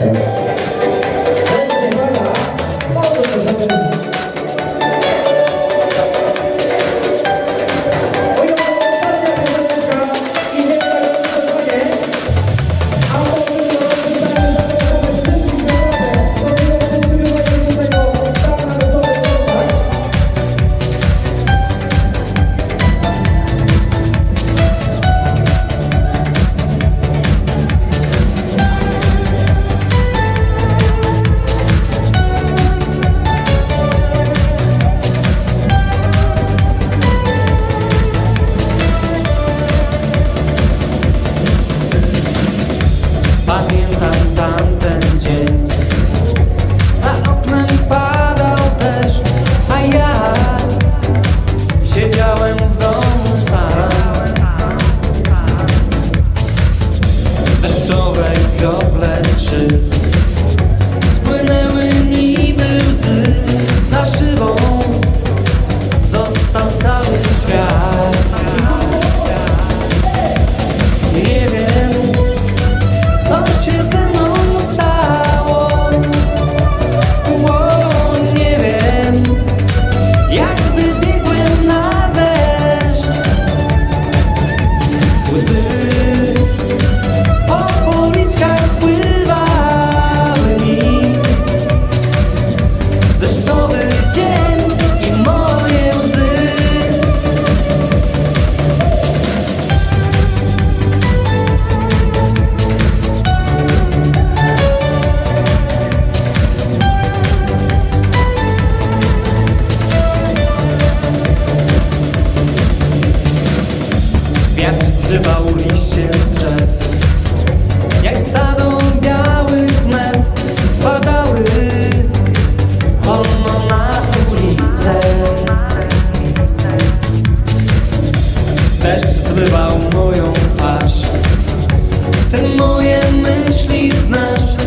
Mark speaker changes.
Speaker 1: Thank you. Ashes deszczowy dzień i moje łzy. Wiatr przywał moją twarz. Te moje myśli znasz.